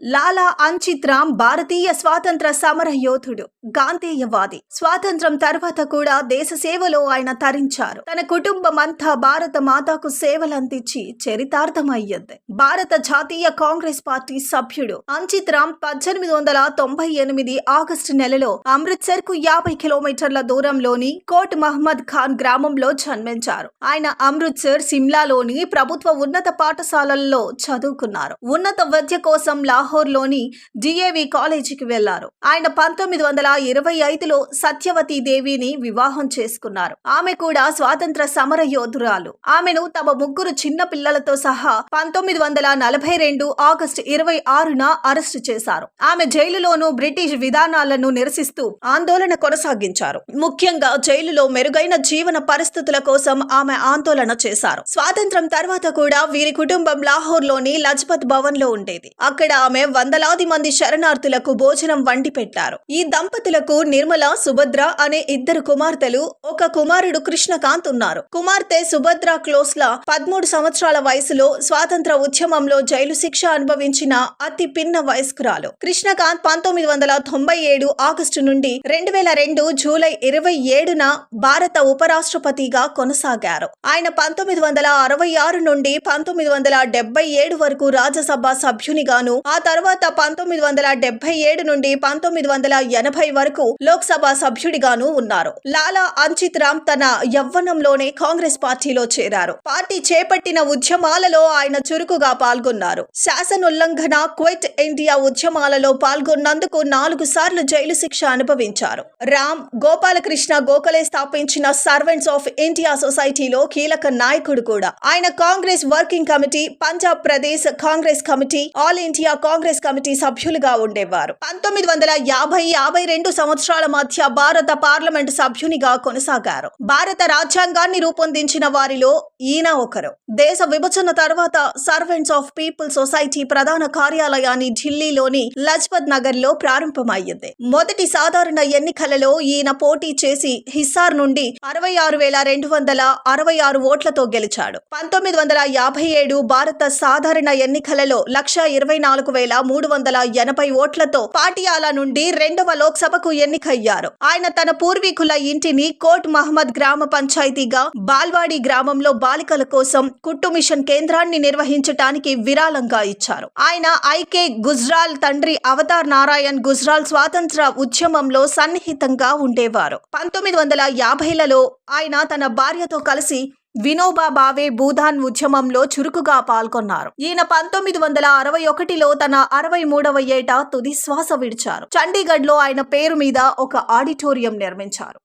లాలా అంచిత్ రామ్ భారతీయ స్వాతంత్ర సమర యోధుడు గాంధేయవాది. స్వాతంత్రం తర్వాత కూడా దేశ సేవలో ఆయన తరించారు. తన కుటుంబం అంతా భారత మాతకు సేవలందించి చరితార్థమయ్యింది. భారత జాతీయ కాంగ్రెస్ పార్టీ సభ్యుడు అంచిత్ రామ్ పద్దెనిమిది వందల తొంభై ఎనిమిది ఆగస్టు నెలలో అమృత్సర్కు యాభై కిలోమీటర్ల దూరంలోని కోట్ మహమ్మద్ ఖాన్ గ్రామంలో జన్మించారు. ఆయన అమృత్సర్ సిమ్లాలోని ప్రభుత్వ ఉన్నత పాఠశాలల్లో చదువుకున్నారు. ఉన్నత విద్య కోసం లాహోర్ లాహోర్లోని డిఏవి కాలేజీకి వెళ్ళారు. ఆయన పంతొమ్మిది వందల ఇరవై ఐదులో సత్యవతి దేవిని వివాహం చేసుకున్నారు. ఆమె కూడా స్వాతంత్ర సమర యోధురాలు ఆమెను తమ ముగ్గురు చిన్న పిల్లలతో సహా పంతొమ్మిది వందల నలభై రెండు ఆగస్టు ఇరవై ఆరున అరెస్టు చేశారు. ఆమె జైలులోనూ బ్రిటిష్ విధానాలను నిరసిస్తూ ఆందోళన కొనసాగించారు. ముఖ్యంగా జైలులో మెరుగైన జీవన పరిస్థితుల కోసం ఆమె ఆందోళన చేశారు. స్వాతంత్రం తర్వాత కూడా వీరి కుటుంబం లాహోర్లోని లజ్పత్ భవన్లో ఉండేది. అక్కడ ఆమె వందలాది మంది శరణార్థులకు భోజనం వండి పెట్టారు. ఈ దంపతులకు నిర్మల సుభద్ర అనే ఇద్దరు కుమార్తెలు ఒక కుమారుడు కృష్ణకాంత్ ఉన్నారు. కుమార్తె సుభద్ర క్లోస్ల పదమూడు సంవత్సరాల వయసులో స్వాతంత్ర ఉద్యమంలో జైలు శిక్ష అనుభవించిన అతి పిన్న వయస్కురాలు. కృష్ణకాంత్ పంతొమ్మిది వందల తొంభై ఏడు ఆగస్టు నుండి రెండు వేల రెండు జూలై ఇరవై ఏడున భారత ఉపరాష్ట్రపతిగా కొనసాగారు. ఆయన పంతొమ్మిది వందల అరవై ఆరు నుండి పంతొమ్మిది వందల డెబ్బై ఏడు వరకు రాజ్యసభ సభ్యునిగాను ఆ తర్వాత పంతొమ్మిది వందల డెబ్బై ఏడు నుండి పంతొమ్మిది వందల ఎనభై వరకు లోక్సభ సభ్యుడిగాను ఉన్నారు. లాలా అంచిత్ రామ్ తన యవ్వనంలోనే కాంగ్రెస్ పార్టీలో చేరారు. పార్టీ చేపట్టిన ఉద్యమాలలో ఆయన చురుకుగా పాల్గొన్నారు. శాసనోల్లంఘన క్విట్ ఇండియా ఉద్యమాలలో పాల్గొన్నందుకు నాలుగు సార్లు జైలు శిక్ష అనుభవించారు. రామ్ గోపాలకృష్ణ గోఖలే స్థాపించిన సర్వెంట్స్ ఆఫ్ ఇండియా సొసైటీలో కీలక నాయకుడు కూడా. ఆయన Congress working committee Punjab Pradesh Congress committee all India Congress committee సభ్యులుగా ఉండేవారు. పంతొమ్మిది వందల యాభై యాభై రెండు సంవత్సరాల మధ్య భారత పార్లమెంట్ సభ్యునిగా కొనసాగారు. భారత రాజ్యాంగాన్ని రూపొందించిన వారిలో ఈయన ఒకరు. దేశ విభజన తర్వాత సర్వెంట్స్ ఆఫ్ పీపుల్ సొసైటీ ప్రధాన కార్యాలయాన్ని ఢిల్లీలోని లజ్పత్ నగర్లో ప్రారంభమయ్యింది. మొదటి సాధారణ ఎన్నికలలో ఈయన పోటీ చేసి హిస్సార్ నుండి అరవై ఆరు వేల రెండు వందల అరవై ఆరు ఓట్లతో గెలిచాడు. పంతొమ్మిది వందల యాభై ఏడు భారత సాధారణ ఎన్నికలలో లక్ష ఇరవై నాలుగు వేల మూడు వందల ఎనభై ఓట్లతో పాటియాలా నుండి రెండవ లోక్సభకు ఎన్నికయ్యారు. ఆయన తన పూర్వీకుల ఇంటిని కోట్ మహమ్మద్ గ్రామ పంచాయతీగా బాల్వాడి గ్రామంలో బాలికల కోసం కుట్టు మిషన్ కేంద్రాన్ని నిర్వహించటానికి విరాళంగా ఇచ్చారు. ఆయన ఐకే గుజ్రాల్ తండ్రి అవతార్ నారాయణ్ గుజ్రాల్ స్వాతంత్ర ఉద్యమంలో సన్నిహితంగా ఉండేవారు. పంతొమ్మిది వందల యాభైలలో ఆయన తన భార్యతో కలిసి వినోబా భావే భూదాన్ ఉద్యమంలో చురుకుగా పాల్గొన్నారు. ఈయన పంతొమ్మిది వందల అరవై ఒకటిలో తన అరవై మూడవ ఏట తుది శ్వాస విడిచారు. చండీగఢ్లో ఆయన పేరు మీద ఒక ఆడిటోరియం నిర్మించారు.